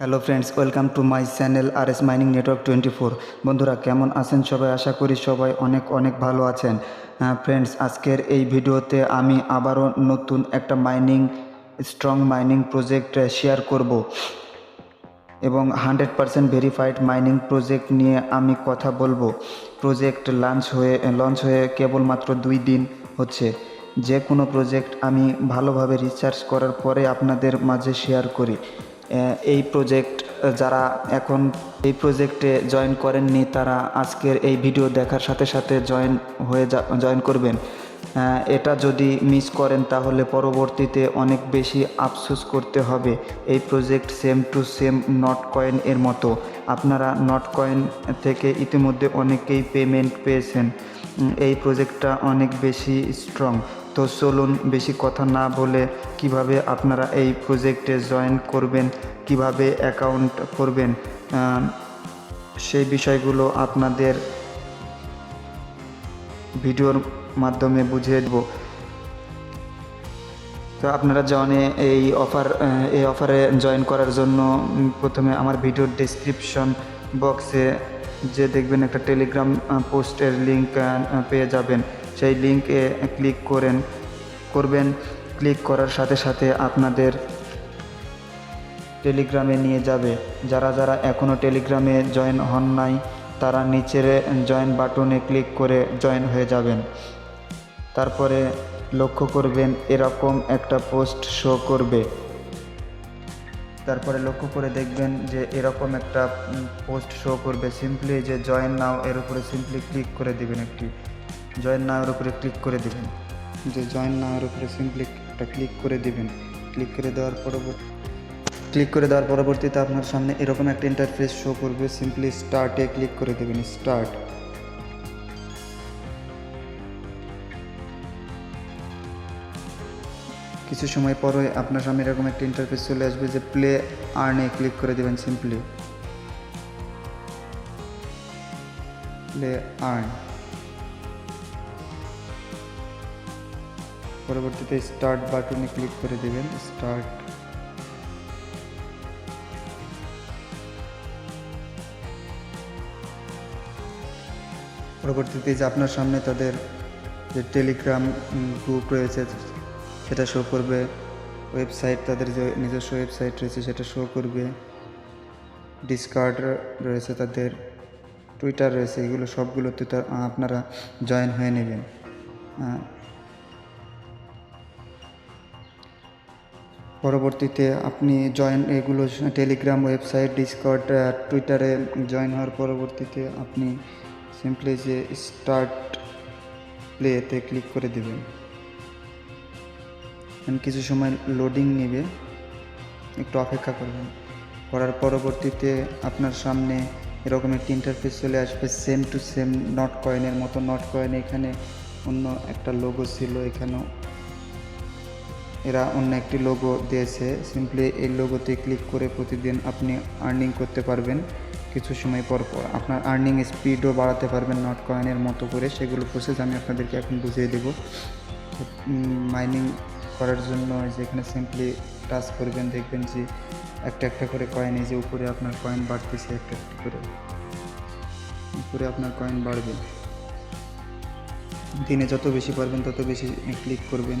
Hello friends welcome to my channel R S mining network twenty four বন্ধুরা, কেমন আছেন সবাই? আশা করি সবাই অনেক অনেক ভালো আছেন। ফ্রেন্ডস আজকের এই ভিডিওতে আমি আবারও নতুন একটা mining strong mining project share করব। এবং hundred percent verified mining project নিয়ে আমি কথা বলব। প্রজেক্ট লঞ্চ হয়ে লঞ্চ হয়ে কেবলমাত্র দুই দিন হচ্ছে। যে কোনো প্রজেক্ট আমি ভালোভাবে রিসার্চ করার পরে আপনাদের মাঝে শেয়ার করি। এই প্রজেক্ট যারা এখন এই প্রজেক্টে জয়েন করেননি, তারা আজকের এই ভিডিও দেখার সাথে সাথে জয়েন হয়ে যা জয়েন করবেন। এটা যদি মিস করেন, তাহলে পরবর্তীতে অনেক বেশি আফসোস করতে হবে। এই project same to same Notcoin coin এর মতো। আপনারা নট কয়েন থেকে ইতিমধ্যে অনেকেই পেমেন্ট পেয়েছেন। এই প্রজেক্টটা অনেক বেশি স্ট্রং তো চলুন বেশি কথা না বলে কীভাবে আপনারা এই প্রজেক্টে জয়েন করবেন, কীভাবে অ্যাকাউন্ট করবেন সেই বিষয়গুলো আপনাদের ভিডিওর মাধ্যমে বুঝিয়ে দেব। তো আপনারা জনে এই অফার এই অফারে জয়েন করার জন্য প্রথমে আমার ভিডিওর ডেসক্রিপশন বক্সে যে দেখবেন একটা টেলিগ্রাম পোস্টের লিঙ্ক পেয়ে যাবেন। সেই লিঙ্কে ক্লিক করেন, করবেন। ক্লিক করার সাথে সাথে আপনাদের টেলিগ্রামে নিয়ে যাবে। যারা যারা এখনও টেলিগ্রামে জয়েন হন নাই, তারা নিচের জয়েন বাটনে ক্লিক করে জয়েন হয়ে যাবেন। তারপরে লক্ষ্য করবেন, এরকম একটা পোস্ট শো করবে। তারপরে লক্ষ্য করে দেখবেন যে এরকম একটা পোস্ট শো করবে। সিম্পলি যে জয়েন নাও এর উপরে সিম্পলি ক্লিক করে দিবেন একটি। জয়েন নাও এর উপরে ক্লিক করে দিবেন। যে জয়েন নাও এর উপরে সিম্পলি একটা ক্লিক করে দিবেন। ক্লিক করে দেওয়ার পরবর্তী ক্লিক করে দেওয়ার পরবর্তীতে আপনার সামনে এরকম একটা ইন্টারফেস শো করবে। সিম্পলি স্টার্টে ক্লিক করে দেবেন স্টার্ট কিছু সময় পরে আপনার সামনে এরকম একটা ইন্টারফেস চলে আসবে যে প্লে আর্নে ক্লিক করে দেবেন সিম্পলি প্লে আর্ন পরবর্তীতে স্টার্ট বাটনে ক্লিক করে দেবেন স্টার্ট পরবর্তীতে যে আপনার সামনে তাদের যে টেলিগ্রাম গ্রুপ রয়েছে, সেটা শো করবে। ওয়েবসাইট তাদের যে নিজস্ব ওয়েবসাইট রয়েছে, সেটা শো করবে। ডিসকার্ড রয়েছে তাদের টুইটার রয়েছে, এগুলো সবগুলোতে তা আপনারা জয়েন হয়ে নেবেন। পরবর্তীতে আপনি জয়েন এগুলো টেলিগ্রাম ওয়েবসাইট ডিসকর্ড টুইটারে জয়েন হওয়ার পরবর্তীতে আপনি সিম্পলি যে স্টার্ট প্লেতে ক্লিক করে দেবেন। কিছু সময় লোডিং নেবে, একটু অপেক্ষা করবেন। করার পরবর্তীতে আপনার সামনে এরকম একটি ইন্টারফেস চলে আসবে সেম টু সেম নট কয়েনের মতো নট কয়েন এখানে অন্য একটা লোগো ছিল, এখানেও এরা অন্য একটি লোগো দিয়েছে। সিম্পলি এই লোগোতে ক্লিক করে প্রতিদিন আপনি আর্নিং করতে পারবেন কিছু সময় পর পর। আপনার আর্নিং স্পিডও বাড়াতে পারবেন নট কয়েনের মতো করে। সেগুলো প্রসেস আমি আপনাদেরকে এখন বুঝিয়ে দেবো। মাইনিং করার জন্য এই যে এখানে সিম্পলি টাচ করবেন, দেখবেন যে একটা একটা করে কয়েন এই যে উপরে আপনার কয়েন বাড়তেছে, একটা একটা করে উপরে আপনার কয়েন বাড়বে। দিনে যত বেশি পারবেন, তত বেশি ক্লিক করবেন।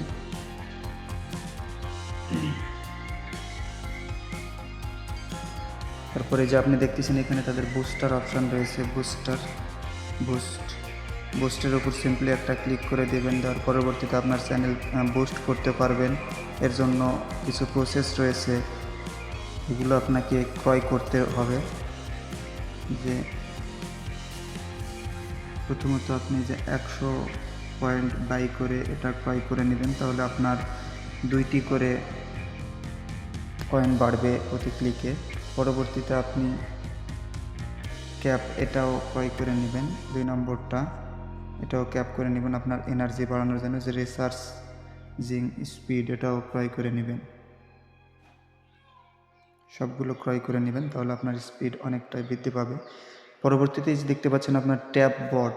তারপরে যে আপনি দেখতেছেন এখানে তাদের বুস্টার অপশান রয়েছে বুস্টার বুস্ট বুস্টের উপর সিম্পলি একটা ক্লিক করে দেবেন, দেওয়ার পরবর্তীতে আপনার চ্যানেল বুস্ট করতে পারবেন। এর জন্য কিছু প্রসেস রয়েছে, এগুলো আপনাকে ক্রয় করতে হবে। যে প্রথমত আপনি যে একশো পয়েন্ট বাই করে এটা ক্রয় করে নেবেন, তাহলে আপনার দুইটি করে কয়েন বাড়বে প্রতি ক্লিকে পরবর্তীতে আপনি ক্যাপ এটাও ক্রয় করে নেবেন, দুই নম্বরটা। এটাও ক্যাপ করে নেবেন আপনার এনার্জি বাড়ানোর জন্য, যে রিসার্চ স্পিড এটাও ক্রয় করে নেবেন। সবগুলো ক্রয় করে নেবেন, তাহলে আপনার স্পিড অনেকটাই বৃদ্ধি পাবে। পরবর্তীতে যে দেখতে পাচ্ছেন আপনার ট্যাব বট।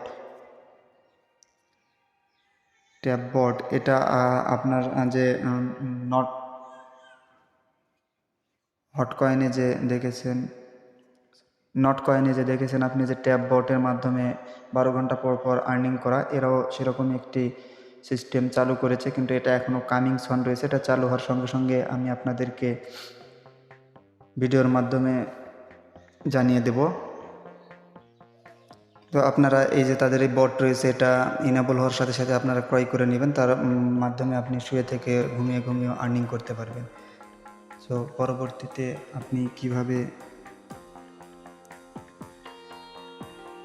ট্যাব বট, এটা আপনার যে নট হট কয়েনে যে দেখেছেন নট কয়েনে যে দেখেছেন আপনি যে ট্যাব বটের মাধ্যমে বারো ঘণ্টা পর পর আর্নিং করা, এরাও সেরকম একটি সিস্টেম চালু করেছে, কিন্তু এটা এখনও কামিং সন রয়েছে। এটা চালু হওয়ার সঙ্গে সঙ্গে আমি আপনাদেরকে ভিডিওর মাধ্যমে জানিয়ে দেব। তো আপনারা এই যে তাদের এই বট রয়েছে, এটা ইনাবল হওয়ার সাথে সাথে আপনারা ক্রয় করে নেবেন, তার মাধ্যমে আপনি শুয়ে থেকে ঘুমিয়ে ঘুমিয়ে আর্নিং করতে পারবেন। সো পরবর্তীতে আপনি কীভাবে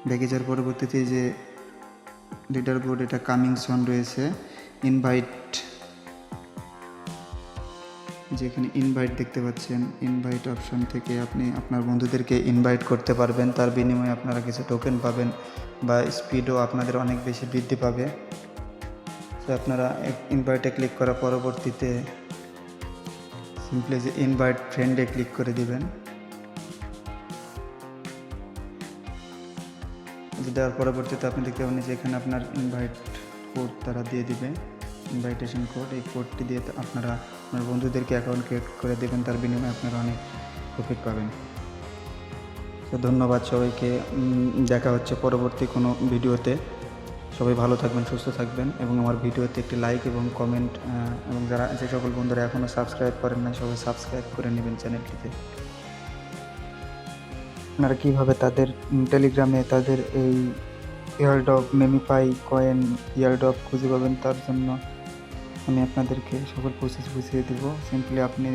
যাওয়ার পরবর্তীতে যে লিডার বোর্ড এটা কামিং সন রয়েছে ইনভাইট যেখানে ইনভাইট দেখতে পাচ্ছেন ইনভাইট অপশন থেকে আপনি আপনার বন্ধুদেরকে ইনভাইট করতে পারবেন। তার বিনিময়ে আপনারা কিছু টোকেন পাবেন বা স্পিডও আপনাদের অনেক বেশি বৃদ্ধি পাবে। তো আপনারা ইনভাইটে ক্লিক করার পরবর্তীতে সিম্পলি যে ইনভাইট ফ্রেন্ডে ক্লিক করে দিবেন। দেওয়ার পরবর্তীতে আপনি দেখতে পাবেন যে এখানে আপনার ইনভাইট কোড তারা দিয়ে দিবে। ইনভাইটেশন কোড এই কোডটি দিয়ে আপনারা আপনার বন্ধুদেরকে অ্যাকাউন্ট ক্রিয়েট করে দেবেন, তার বিনিময়ে আপনারা অনেক প্রফিট পাবেন। তো ধন্যবাদ সবাইকে। দেখা হচ্ছে পরবর্তী কোনো ভিডিওতে। সবাই ভালো থাকবেন, সুস্থ থাকবেন এবং আমার ভিডিওতে একটি লাইক এবং কমেন্ট এবং যারা যে সকল বন্ধুরা এখনও সাবস্ক্রাইব করেন না সবাই সাবস্ক্রাইব করে নেবেন চ্যানেলটিতে আপনারা কীভাবে তাদের টেলিগ্রামে তাদের এই ইয়ারডপ মেমিফাই কয়েন ইয়ারডপ খুঁজে পাবেন তার জন্য আমি আপনাদেরকে সকল প্রসেস বুঝিয়ে দেবো। সিম্পলি আপনি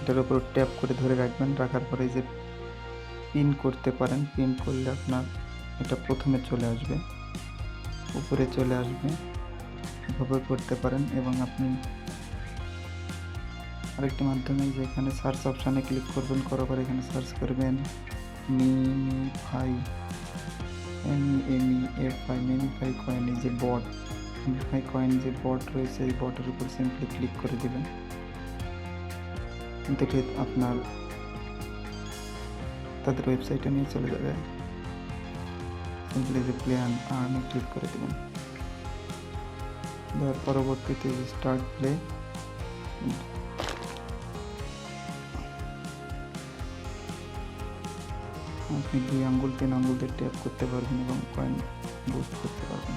এটার উপর ট্যাপ করে ধরে রাখবেন, রাখার পরে যে পিন করতে পারেন পিন করলে আপনার এটা প্রথমে চলে আসবে। উপরে চলে আসবে। এভাবে করতে পারেন এবং আপনি আরেকটি মাধ্যমে যে এখানে সার্চ অপশানে ক্লিক করবেন করার এখানে সার্চ করবেন Minify M M F I Minify coin যে বট মিনিফাই কয়েন যে বট রয়েছে, এই বটের উপর সিম্পলি ক্লিক করে দেবেন। দেখে আপনার তাদের ওয়েবসাইটে নিয়ে চলে যাবে। সিম্পলি যে প্লে আর্নে ক্লিক করে দেবেন দেওয়ার পরবর্তীতে স্টার্ট প্লে আপনি দুই আঙ্গুল, তিন আঙ্গুল দিয়ে ট্যাপ করতে পারবেন এবং কয়েন বুস্ট করতে পারবেন।